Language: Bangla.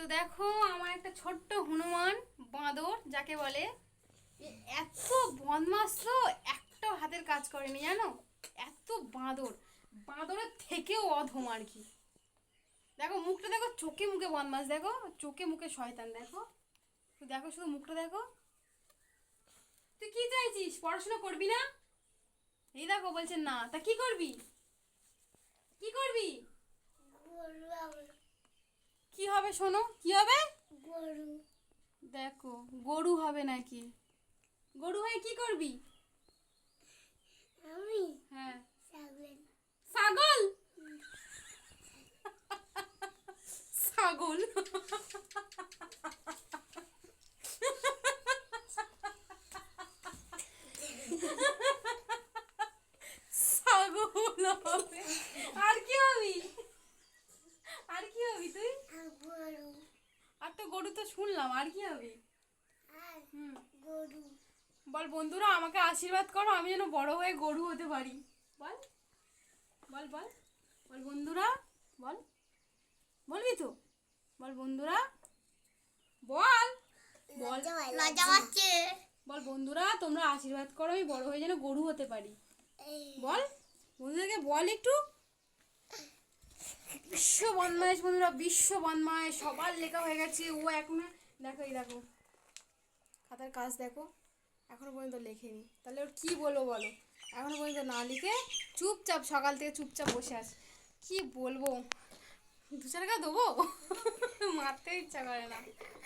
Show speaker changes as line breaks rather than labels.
তো দেখো আমার একটা ছোট্ট হনুমান বাঁদর, যাকে বলে এত বদমাস তো একটাও হাতের কাজ করেনি জানো? এত বাঁদর। বাঁদরের থেকেও অধম আর কি। দেখো, মুখটা দেখো, চোখে মুখে বদমাস দেখো। চোখে মুখে শয়তান, দেখো। দেখো শুধু মুখটা দেখো। তুই কি চাইছিস? পড়াশোনা করবি না? এই দেখো বলছে, না। তা কি করবি কি করবি
গরু হবে
কি হবে শোনো কি হবে?
গরু।
দেখো গরু হবে নাকি? গরু হয়ে কি করবি?
আমি
হ্যাঁ।
ছাগল।
ছাগল? ছাগল? আর কি হবি আর কি হবি তুই
আর গরু
আর তো গরু তো শুনলাম আর কি হবে?
গরু।
বল বন্ধুরা আমাকে আশীর্বাদ করো আমি যেন বড় হয়ে গরু হতে পারি। বল বল বল বল বন্ধুরা বল বলবি তো? বল বন্ধুরা বল বল। বল বন্ধুরা তোমরা আশীর্বাদ করো আমি বড় হয়ে যেন গরু হতে পারি। বল বন্ধুদেরকে বল একটু। বিশ্ব বনমায় বন্ধুরা, বিশ্ব বন্মায়েশ সবার লেখা হয়ে গেছে। ও এখন দেখো এই দেখো। খাতার কাজ দেখো। এখনও পর্যন্ত লেখেনি। তাহলে ওর কী বলব বলো? এখনও পর্যন্ত না লিখে চুপচাপ সকাল থেকে চুপচাপ বসে আস কি বলব? দু চার টাকা দেবো মারতে ইচ্ছা করে না।